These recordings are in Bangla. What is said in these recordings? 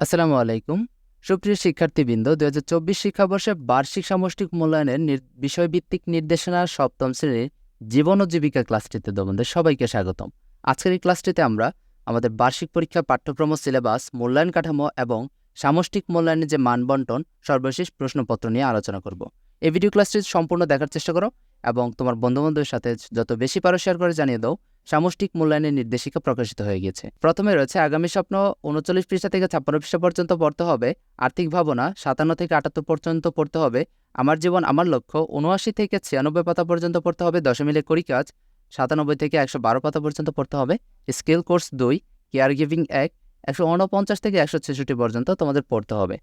আসসালামু আলাইকুম। সুপ্রিয় শিক্ষার্থীবৃন্দ দু হাজার চব্বিশ শিক্ষাবর্ষে বার্ষিক সামষ্টিক মূল্যায়নের বিষয়ভিত্তিক নির্দেশনার সপ্তম শ্রেণির জীবন ও জীবিকা ক্লাসটিতে তোমাদের সবাইকে স্বাগতম। আজকের এই ক্লাসটিতে আমরা আমাদের বার্ষিক পরীক্ষা পাঠ্যক্রম সিলেবাস, মূল্যায়ন কাঠামো এবং সামষ্টিক মূল্যায়নের যে মানবন্টন, সর্বশেষ প্রশ্নপত্র নিয়ে আলোচনা করব। এই ভিডিও ক্লাসটি সম্পূর্ণ দেখার চেষ্টা করো এবং তোমার বন্ধুবান্ধবের সাথে যত বেশি পারো শেয়ার করে জানিয়ে দাও। সামষ্টিক মূল্যায়নের নির্দেশিকা প্রকাশিত হয়ে গেছে প্রথমে রয়েছে আগামী স্বপ্ন উনচল্লিশ পৃষ্ঠা থেকে ছাপ্পান্ন পৃষ্ঠা পর্যন্ত পড়তে হবে, আর্থিক ভাবনা সাতান্ন থেকে আটাত্তর পর্যন্ত পড়তে হবে, আমার জীবন, আমার লক্ষ্য উনআশি থেকে ছিয়ানব্বই পাতা পর্যন্ত পড়তে হবে, দশমিলে করি কাজ, সাতানব্বই থেকে একশো বারো পাতা পর্যন্ত পড়তে হবে, স্কিল কোর্স দুই কেয়ার গিভিং এক, একশো উনপঞ্চাশ থেকে একশো ছেষট্টি পর্যন্ত তোমাদের পড়তে হবে।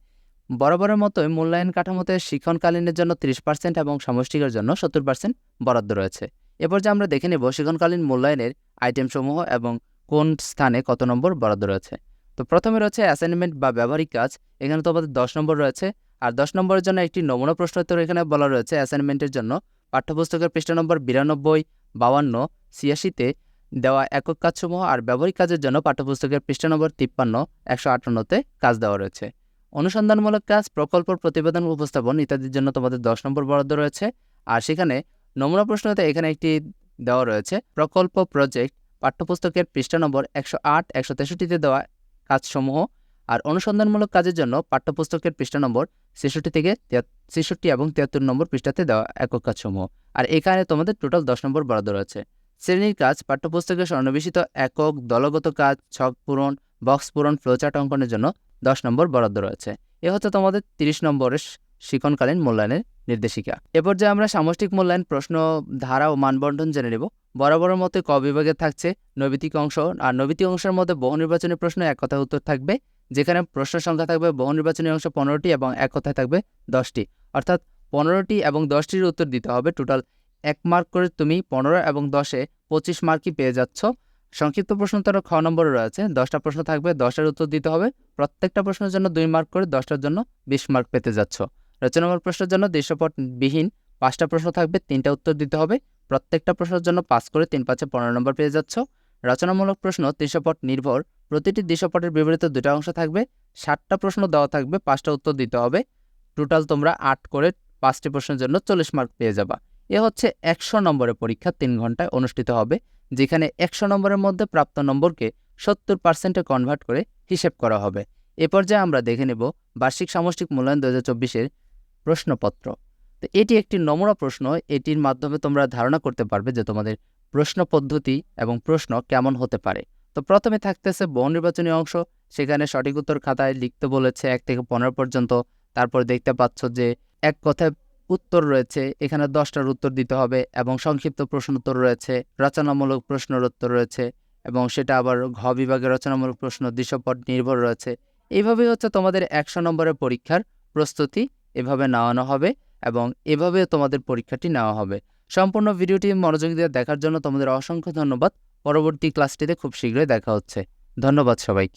বরাবরের মতোই মূল্যায়ন কাঠামোতে শিক্ষণকালীনের জন্য ত্রিশ পার্সেন্ট এবং সমষ্টিকের জন্য সত্তর পার্সেন্ট বরাদ্দ রয়েছে। এরপর যে আমরা দেখে নেব শিক্ষণকালীন মূল্যায়নের আইটেমসমূহ এবং কোন স্থানে কত নম্বর বরাদ্দ রয়েছে। তো প্রথমে রয়েছে অ্যাসাইনমেন্ট বা ব্যবহারিক কাজ। এখানে তোমাদের দশ নম্বর রয়েছে। আর দশ নম্বরের জন্য একটি নমুনা প্রশ্ন উত্তর এখানে বলা রয়েছে অ্যাসাইনমেন্টের জন্য। পাঠ্যপুস্তকের পৃষ্ঠা নম্বর বিরানব্বই বাউান্ন ছিয়াশিতে দেওয়া একক কাজসমূহ আর ব্যবহারিক কাজের জন্য পাঠ্যপুস্তকের পৃষ্ঠা নম্বর তিপ্পান্ন, একশো আটান্নতে কাজ দেওয়া রয়েছে। অনুসন্ধানমূলক কাজ, প্রকল্প, প্রতিবেদন, উপস্থাপন ইত্যাদির জন্য তোমাদের দশ নম্বর বরাদ্দ রয়েছে। আর সেখানে নমুনা প্রশ্নতে এখানে একটি দেওয়া রয়েছে, প্রকল্প প্রজেক্ট পাঠ্যপুস্তকের পৃষ্ঠা নম্বর একশো আট, একশো তেষট্টিতে দেওয়া কাজসমূহ আর অনুসন্ধানমূলক কাজের জন্য পাঠ্যপুস্তকের পৃষ্ঠা নম্বর ছেষট্টি থেকে ছেষট্টি এবং তিয়াত্তর নম্বর পৃষ্ঠাতে দেওয়া একক কাজসমূহ। আর এখানে তোমাদের টোটাল দশ নম্বর বরাদ্দ রয়েছে। শ্রেণির কাজ পাঠ্যপুস্তকের সন্নিবেশিত একক দলগত কাজ, ছক পূরণ বক্স পূরণ ফ্লোচার্ট অঙ্কনের জন্য দশ নম্বর বরাদ্দ রয়েছে। এ হচ্ছে তোমাদের তিরিশ নম্বরের শিক্ষণকালীন মূল্যায়নের নির্দেশিকা। এরপর যে আমরা সামষ্টিক মূল্যায়ন প্রশ্ন, ধারা ও মানবন্টন জেনে নেব। বরাবরের মতে ক বিভাগে থাকছে নৈবিতিক অংশ, আর নৈবিতিক অংশের মধ্যে বহু নির্বাচনী প্রশ্ন এক কথায় উত্তর থাকবে, যেখানে প্রশ্ন সংখ্যা থাকবে বহু নির্বাচনী অংশ পনেরোটি এবং এক কথায় থাকবে দশটি। অর্থাৎ পনেরোটি এবং দশটির উত্তর দিতে হবে। টোটাল এক মার্ক করে তুমি পনেরো এবং দশে পঁচিশ মার্কই পেয়ে যাচ্ছ। সংক্ষিপ্ত প্রশ্ন তার খ নম্বরে রয়েছে। দশটা প্রশ্ন থাকবে দশটার উত্তর দিতে হবে। প্রত্যেকটা প্রশ্নের জন্য দুই মার্ক করে দশটার জন্য বিশ মার্ক পেতে যাচ্ছ। রচনামূলক প্রশ্নের জন্য দৃশ্যপটবিহীন পাঁচটা প্রশ্ন থাকবে, তিনটা উত্তর দিতে হবে। প্রত্যেকটা প্রশ্নের জন্য পাস করে তিন পাঁচে পনেরো নম্বর পেয়ে যাচ্ছ। রচনামূলক প্রশ্ন দৃশ্যপট নির্ভর। প্রতিটি দৃশ্যপটের বিপরীত দুটা অংশ থাকবে। ষাটটা প্রশ্ন দেওয়া থাকবে, পাঁচটা উত্তর দিতে হবে। টোটাল তোমরা আট করে পাঁচটি প্রশ্নের জন্য চল্লিশ মার্ক পেয়ে যাবা। এ হচ্ছে একশো নম্বরের পরীক্ষা, তিন ঘন্টায় অনুষ্ঠিত হবে, যেখানে একশো নম্বরের মধ্যে প্রাপ্ত নম্বরকে সত্তর পার্সেন্টে কনভার্ট করে হিসেব করা হবে। এ পর্যায়ে আমরা দেখে নেব বার্ষিক সামষ্টিক মূল্যায়ন দু হাজার চব্বিশের প্রশ্নপত্র। তো এটি একটি নমুনা প্রশ্ন, এটির মাধ্যমে তোমরা ধারণা করতে পারবে যে তোমাদের প্রশ্ন পদ্ধতি এবং প্রশ্ন কেমন হতে পারে। তো প্রথমে থাকতেছে বহু নির্বাচনী অংশ, সেখানে সঠিক উত্তর খাতায় লিখতে বলেছে এক থেকে পনেরো পর্যন্ত। তারপর দেখতে পাচ্ছ যে এক কথায় উত্তর রয়েছে, এখানে দশটার উত্তর দিতে হবে এবং সংক্ষিপ্ত প্রশ্ন উত্তর রয়েছে, রচনামূলক প্রশ্নের উত্তর রয়েছে এবং সেটা আবার ঘ বিভাগের রচনামূলক প্রশ্ন, দৃশ্যপট নির্ভর রয়েছে। এইভাবেই হচ্ছে তোমাদের একশো নম্বরের পরীক্ষার প্রস্তুতি। এভাবে নেওয়ানো হবে এবং এভাবে তোমাদের পরীক্ষাটি নেওয়া হবে। সম্পূর্ণ ভিডিওটি মনোযোগ দিয়ে দেখার জন্য তোমাদের অসংখ্য ধন্যবাদ। পরবর্তী ক্লাসটিতে খুব শীঘ্রই দেখা হচ্ছে। ধন্যবাদ সবাইকে।